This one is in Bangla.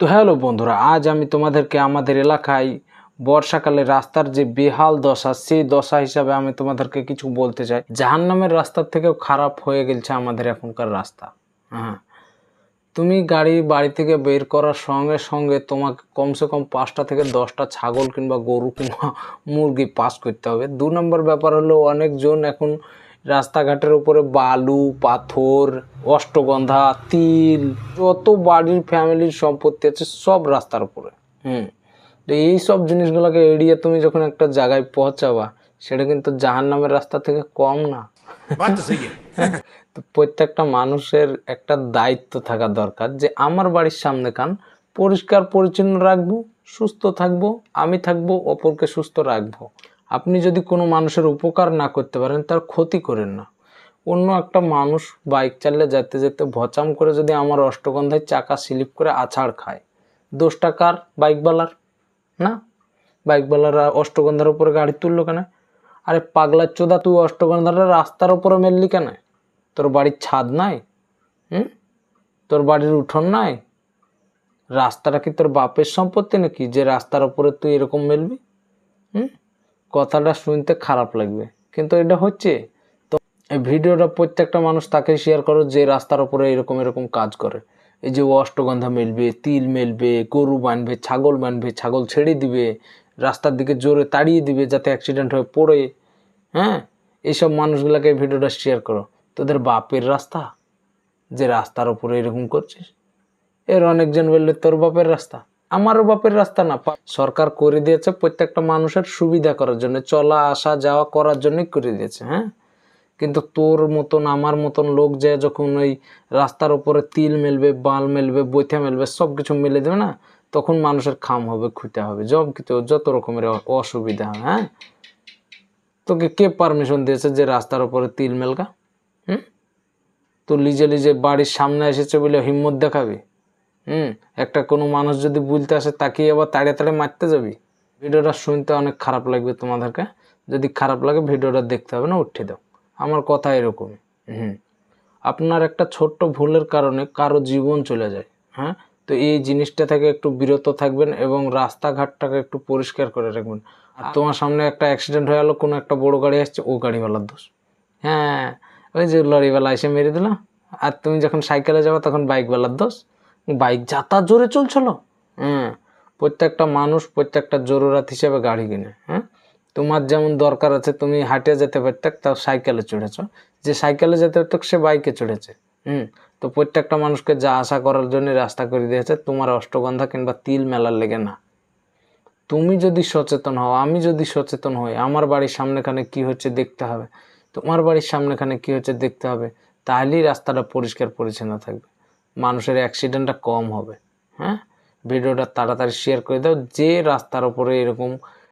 তো হ্যালো বন্ধুরা, আজ আমি তোমাদেরকে আমাদের এলাকায় বর্ষাকালে রাস্তার যে বেহাল দশা, সেই দশা হিসাবে আমি তোমাদেরকে কিছু বলতে চাই। জাহান্নামের রাস্তার থেকেও খারাপ হয়ে গেছে আমাদের এখনকার রাস্তা। হ্যাঁ তুমি গাড়ি বাড়ি থেকে বের করার সঙ্গে সঙ্গে তোমাকে কমসে কম পাঁচটা থেকে দশটা ছাগল কিংবা গরু কিংবা মুরগি পাস করতে হবে। দু নম্বর ব্যাপার হলো, অনেকজন এখন রাস্তাঘাটের উপরে বালু পাথর অষ্টগন্ধা তিল যত বাড়ির ফ্যামিলির সম্পত্তি আছে সব রাস্তার উপরে। হুম। তো এই সব জিনিসগুলোকে এড়িয়ে তুমি যখন একটা জায়গায় পৌঁছাবা সেটা কিন্তু জাহান নামের রাস্তা থেকে কম না। তো প্রত্যেকটা মানুষের একটা দায়িত্ব থাকা দরকার যে আমার বাড়ির সামনে কান পরিষ্কার পরিচ্ছন্ন রাখব সুস্থ থাকব আমি থাকব অপরকে সুস্থ রাখব। আপনি যদি কোনো মানুষের উপকার না করতে পারেন, তার ক্ষতি করেন না। অন্য একটা মানুষ বাইক চালিয়ে যেতে যেতে ভচাম করে যদি আমার অষ্টগন্ধায় চাকা স্লিপ করে আছাড় খায়, দোষটা কার? বাইকওয়ালার না? বাইকওয়ালারা অষ্টগন্ধার উপরে গাড়ি তুললো কেন? আরে পাগলার চোদা, তুই অষ্টগন্ধাটা রাস্তার উপরে মেললি কেন? তোর বাড়ির ছাদ নাই? হুম? তোর বাড়ির উঠোন নাই? রাস্তাটা কি তোর বাপের সম্পত্তি নাকি, যে রাস্তার উপরে তুই এরকম মেলবি? হুম? কথাটা শুনতে খারাপ লাগবে। কিন্তু এটা হচ্ছে, তো এই ভিডিওটা প্রত্যেকটা মানুষ তাকে শেয়ার করো যে রাস্তার উপরে এরকম এরকম কাজ করে। এই যে অষ্টগন্ধা মেলবে, তিল মেলবে, গরু বানবে, ছাগল বানবে, ছাগল ছেড়ে দিবে, রাস্তার দিকে জোরে তাড়িয়ে দিবে যাতে অ্যাক্সিডেন্ট হয়ে পড়ে। হ্যাঁ? এইসব মানুষগুলোকে ভিডিওটা শেয়ার করো। তোদের বাপের রাস্তা? যে রাস্তার উপরে এরকম করছিস? এর অনেকজন বললে, তোর বাপের রাস্তা? আমারও বাপের রাস্তা না। সরকার করে দিয়েছে প্রত্যেকটা মানুষের সুবিধা করার জন্য, চলা, আসা, যাওয়া করার জন্যই করে দিয়েছে হ্যাঁ? কিন্তু তোর মতন, আমার মতন লোক যে যখন ওই রাস্তার উপরে তিল মেলবে, বাল মেলবে, বৈথা মেলবে সব কিছু মেলে দেবে না, তখন মানুষের খাম হবে খুঁতে হবে সব কিছু যত রকমের অসুবিধা হবে হ্যাঁ? তোকে কে পারমিশন দিয়েছে যে রাস্তার উপরে তিল মেলকা হুম? তো লিজে লিজে বাড়ির সামনে এসেছে বলে হিম্মত দেখাবি? হুম একটা কোনো মানুষ যদি বলতে আসে তাকে আবার তাড়ে তাড়ে মারতে যাবি। ভিডিওটা শুনতে অনেক খারাপ লাগবে তোমাদেরকে। যদি খারাপ লাগে ভিডিওটা দেখতে হবে না উঠে দাও। আমার কথা এরকমই। হুম আপনার একটা ছোট্ট ভুলের কারণে কারও জীবন চলে যায়। হ্যাঁ তো এই জিনিসটা থেকে একটু বিরত থাকবেন এবং রাস্তাঘাটটাকে একটু পরিষ্কার করে রাখবেন। আর তোমার সামনে একটা অ্যাক্সিডেন্ট হয়ে গেলো কোনো একটা বড় গাড়ি আসছে ও গাড়িওয়ালার দোষ। হ্যাঁ ওই যে লরিওয়ালা এসে মেরে দিল। আর তুমি যখন সাইকেলে যাবে তখন বাইকওয়ালার দোষ। বাইক যাতা জোরে চলছিল? হ্যাঁ প্রত্যেকটা মানুষ প্রত্যেকটা জরুরাত হিসেবে গাড়ি কিনে হ্যাঁ? তোমার যেমন দরকার আছে, তুমি হাঁটে যেতে পারতে তাও সাইকেলে চড়েছ। যে সাইকেলে যেতে পারত, সে বাইকে চড়েছে, হুম? তো প্রত্যেকটা মানুষকে যা আশা করার জন্য রাস্তা করে দিয়েছে, তোমার অষ্টগন্ধা কিংবা তিল মেলার লেগে না। তুমি যদি সচেতন হও, আমি যদি সচেতন হই, আমার বাড়ির সামনেখানে কি হচ্ছে দেখতে হবে? তোমার বাড়ির সামনেখানে কি হচ্ছে দেখতে হবে? তাহলেই রাস্তাটা পরিষ্কার পরিচ্ছন্ন থাকবে। মানুষের অ্যাক্সিডেন্টটা কম হবে হ্যাঁ? ভিডিওটা তাড়াতাড়ি শেয়ার করে দাও যে রাস্তার ওপরে এরকম